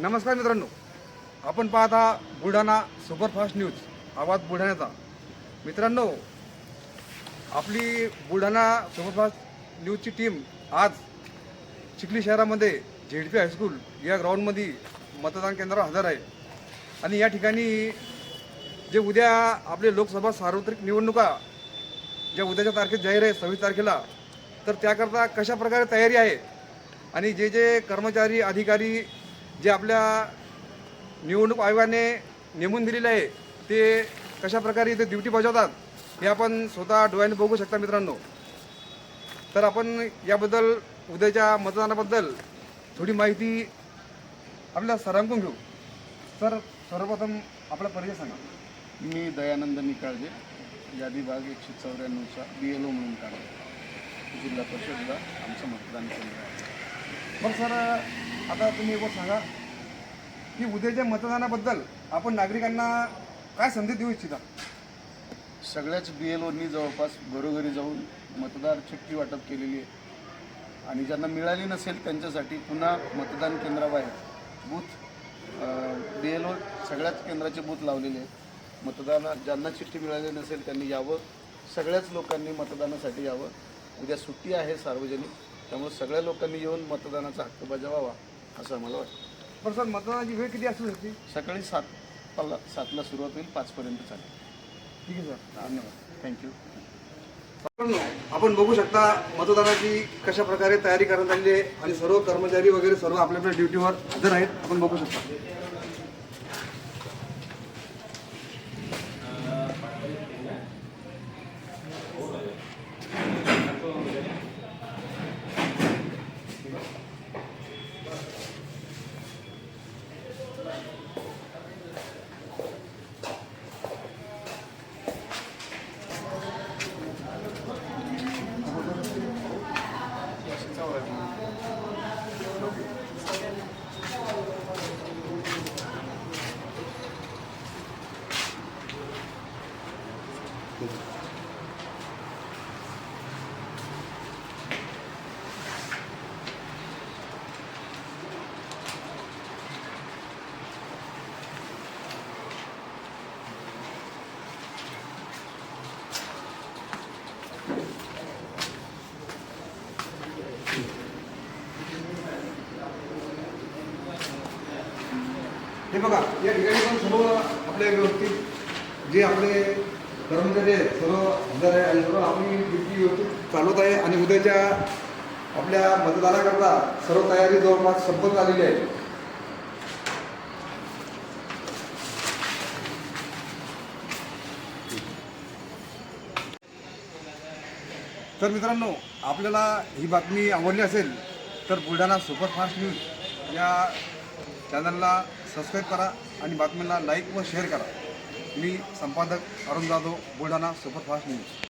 नमस्कार मित्रांनो. आपण पाहता बुलढाणा सुपरफास्ट न्यूज. आवाज बुलढाण्याचा. मित्रांनो आपली बुलढाणा सुपरफास्ट न्यूजची टीम आज चिखली शहरामध्ये झेडपी हायस्कूल या ग्राउंडमध्ये मतदान केंद्रावर हजर आहे. आणि या ठिकाणी जे उद्या आपले लोकसभा सार्वत्रिक निवडणुका ज्या उद्याच्या तारखेत जाहीर आहे सव्वीस तारखेला तर त्याकरता कशा प्रकारे तयारी आहे? आणि जे जे कर्मचारी अधिकारी जे आपल्या निवडणूक आयोगाने नेमून दिलेले आहे ते कशा प्रकारे इथे ड्युटी बजावतात हे आपण स्वतः डोळ्याने बघू शकता मित्रांनो. तर आपण याबद्दल उद्याच्या मतदानाबद्दल थोडी माहिती आपल्या सरांकडून घेऊ. सर सर्वप्रथम आपला परिचय सांगा. मी दयानंद निकाळजे यादी भाग एकशे चौऱ्याण्णवचा बी एल ओ म्हणून काढला. जिल्हा परिषदला आमचं मतदान केंद्र आहे. मग सर आता तुम्ही एक सांगा. की उद्याच्या मतदानाबद्दल आपण नागरिकांना काय संधी देऊ इच्छिता? सगळ्याच बी एल ओनी जवळपास घरोघरी जाऊन मतदार चिठ्ठी वाटप केलेली आहे. आणि ज्यांना मिळाली नसेल त्यांच्यासाठी पुन्हा मतदान केंद्राबाहेर बूथ बी एल ओ सगळ्याच केंद्राचे बूथ लावलेले आहेत. मतदाना ज्यांना चिठ्ठी मिळाली नसेल त्यांनी यावं. सगळ्याच लोकांनी मतदानासाठी यावं. उद्या सुट्टी आहे सार्वजनिक त्यामुळे सगळ्या लोकांनी येऊन मतदानाचा हक्क बजावावा असं आम्हाला वाटतं. पण सर मतदानाची वेळ किती असू शकते? सकाळी सात पाला सातला सुरुवात होईल पाचपर्यंत चालेल. ठीक आहे सर. धन्यवाद. थँक्यू मित्रांनो, आपण बघू शकता मतदानाची कशा प्रकारे तयारी करण्यात आली आहे आणि सर्व कर्मचारी वगैरे सर्व आपल्या आपल्या ड्युटीवर हजर आहेत. आपण बघू शकता. हे बघा या ठिकाणी पण सर्व आपले व्यवस्थित जे आपले कर्मचारी आहेत सर्व हजर आहे आणि सर्व आपली ड्युटी व्यवस्थित चालवत आहे आणि उद्याच्या आपल्या मतदानाकरता सर्व तयारी जवळपास संपत आलेली आहे. तर मित्रांनो आपल्याला ही बातमी आवडली असेल तर बुलढाणा सुपरफास्ट न्यूज या चॅनलला सबस्क्राईब करा आणि बातमीला लाईक व शेअर करा. मी संपादक अरुण जाधव बुलढाणा सुपरफास्ट न्यूज.